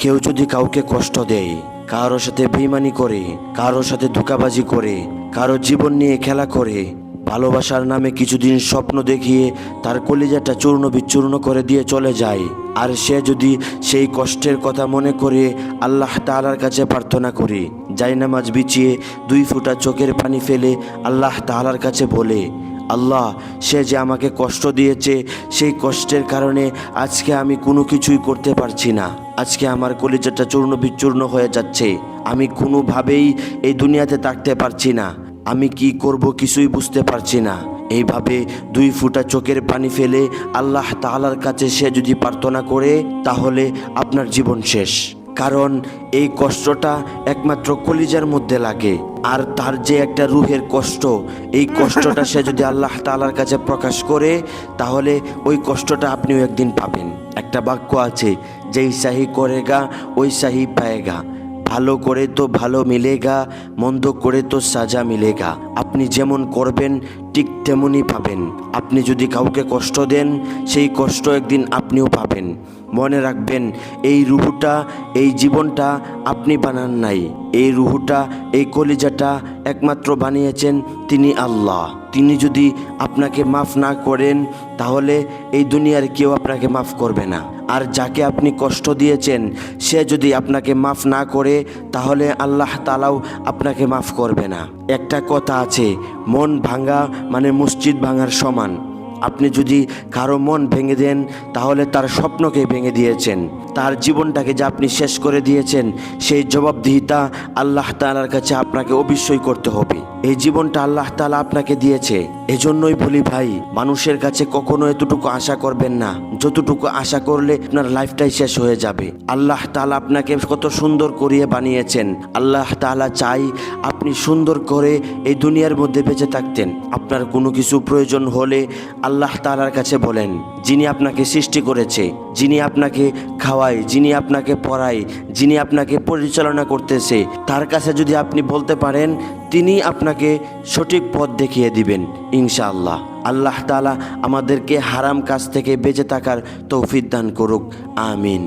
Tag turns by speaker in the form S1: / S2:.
S1: কেউ যদি কাউকে কষ্ট দেয়, কারোর সাথে বেইমানি করে, কারোর সাথে ধোকাবাজি করে কারও জীবন নিয়ে খেলা করে, ভালোবাসার নামে কিছুদিন স্বপ্ন দেখিয়ে তার কলিজাটা চূর্ণ বিচূর্ণ করে দিয়ে চলে যায়। আর সে যদি সেই কষ্টের কথা মনে করে, আল্লাহ তাআলার কাছে প্রার্থনা করে জাইনামাজ বিছিয়ে দুই ফোঁটা চোখের পানি ফেলে আল্লাহ তাআলার কাছে বলে আল্লাহ, সে যে আমাকে কষ্ট দিয়েছে, সেই কষ্টের কারণে আজকে আমি কোনো কিছুই করতে পারছি না। আজকে আমার কলিজাটা চূর্ণ বিচূর্ণ হয়ে যাচ্ছে। আমি কোনোভাবেই এই দুনিয়াতে থাকতে পারছি না। আমি কি করব কিছুই বুঝতে পারছি না। এইভাবে দুই ফুটা চোখের পানি ফেলে আল্লাহ তাআলার কাছে সে যদি প্রার্থনা করে, তাহলে আপনার জীবন শেষ। কারণ এই কষ্টটা একমাত্র কলিজার মধ্যে লাগে। আর তার যে একটা রুহের কষ্ট, এই কষ্টটা সে যদি আল্লাহ তাআলার কাছে প্রকাশ করে, তাহলে ওই কষ্টটা আপনিও একদিন পাবেন। একটা বাক্য আছে, যেই সাহি করেগা, ওই সাহি পায়েগা। ভালো করে তো ভালো মিলেগা, মন্দ করে তো সাজা মিলেগা। আপনি যেমন করবেন ঠিক তেমনই পাবেন। আপনি যদি কাউকে কষ্ট দেন, সেই কষ্ট একদিন আপনিও পাবেন। মনে রাখবেন, এই রুহুটা, এই জীবনটা আপনি বানান নাই। এই রুহুটা, এই কলিজাটা একমাত্র বানিয়েছেন তিনি আল্লাহ। তিনি যদি আপনাকে মাফ না করেন, তাহলে এই দুনিয়ার কেউ আপনাকে মাফ করবে না। আর যাকে আপনি কষ্ট দিয়েছেন, সে যদি আপনাকে মাফ না করে, তাহলে আল্লাহ তালাও আপনাকে মাফ করবে না। একটা কথা আছে, মন ভাঙা মানে মসজিদ ভাঙার সমান। আপনি যদি কারও মন ভেঙে দেন, তাহলে তার স্বপ্নকে ভেঙে দিয়েছেন। তার জীবনটাকে যে আপনি শেষ করে দিয়েছেন, সেই জবাবদিহিতা আল্লাহ তালার কাছে আপনাকে অবশ্যই করতে হবে। এই জীবনটা আল্লাহ তালা আপনাকে দিয়েছে। এজন্যই বলি ভাই, মানুষের কাছে কখনো এতটুকু আশা করবেন না। যতটুকু আশা করলে আপনার লাইফটাই শেষ হয়ে যাবে। আল্লাহ তালা আপনাকে কত সুন্দর করিয়ে বানিয়েছেন। আল্লাহ তালা চাই আপনি সুন্দর করে এই দুনিয়ার মধ্যে বেঁচে থাকতেন। আপনার কোনো কিছু প্রয়োজন হলে আল্লাহ তালার কাছে বলেন, যিনি আপনাকে সৃষ্টি করেছে। যিনি আপনাকে খাওয়ায়, যিনি আপনাকে পড়ায়, যিনি আপনাকে পরিচালনা করতেছে, তার কাছে যদি আপনি বলতে পারেন, তিনি আপনাকে সঠিক পথ দেখিয়ে দিবেন, ইনশাআল্লাহ। আল্লাহ তালা আমাদেরকে হারাম কাজ থেকে বেঁচে থাকার তৌফিক দান করুক, আমিন।